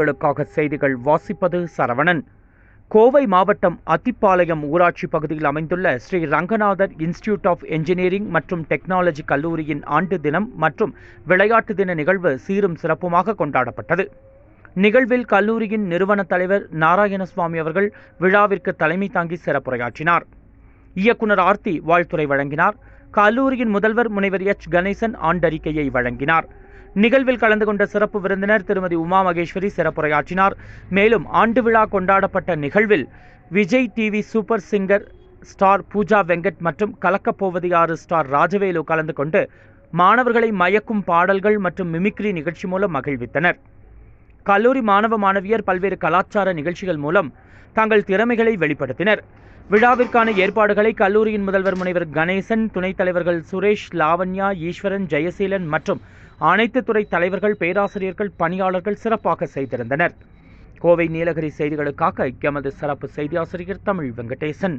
உங்களுக்காக செய்திகள் வாசிப்பது சரவணன். கோவை மாவட்டம் அத்திப்பாளையம் ஊராட்சி பகுதியில் அமைந்துள்ள Sri Ranganathar institute of engineering மற்றும் டெக்னாலஜி கல்லூரியின் ஆண்டு தினம் மற்றும் விளையாட்டு தின நிகழ்வு சீரும் சிறப்புமாக கொண்டாடப்பட்டது. நிகழ்வில் கல்லூரியின் நிறுவன தலைவர் நாராயணசுவாமி அவர்கள் விழாவிற்கு தலைமை தாங்கி சிறப்புரையாற்றினார். இயக்குனர் ஆர்த்தி வாழ்த்துறை வழங்கினார். கல்லூரியின் முதல்வர் முனைவர் எச். கணேசன் ஆண்டறிக்கையை வழங்கினார். நிகழ்வில் கலந்து கொண்ட சிறப்பு விருந்தினர் திருமதி உமா மகேஸ்வரி சிறப்புரையாற்றினார். மேலும் ஆண்டு விழா கொண்டாடப்பட்ட நிகழ்வில் Vijay TV super singer star Pooja Venkat மற்றும் கலக்கப்போவது யாரு ஸ்டார் ராஜவேலு கலந்து கொண்டு மாணவர்களை மயக்கும் பாடல்கள் மற்றும் மிமிக்ரி நிகழ்ச்சி மூலம் மகிழ்வித்தனர். கல்லூரி மாணவ மாணவியர் பல்வேறு கலாச்சார நிகழ்ச்சிகள் மூலம் தங்கள் திறமைகளை வெளிப்படுத்தினர். விழாவிற்கான ஏற்பாடுகளை கல்லூரியின் முதல்வர் முனைவர் கணேசன் துணைத் தலைவர்கள் சுரேஷ் லாவண்யா ஈஸ்வரன் ஜெயசீலன் மற்றும் அனைத்து துறை தலைவர்கள் பேராசிரியர்கள் பணியாளர்கள் சிறப்பாக செய்திருந்தனர். கோவை நீலகிரி செய்திகளுக்காக எமது சிறப்பு செய்தி ஆசிரியர் தமிழ் வெங்கடேசன்.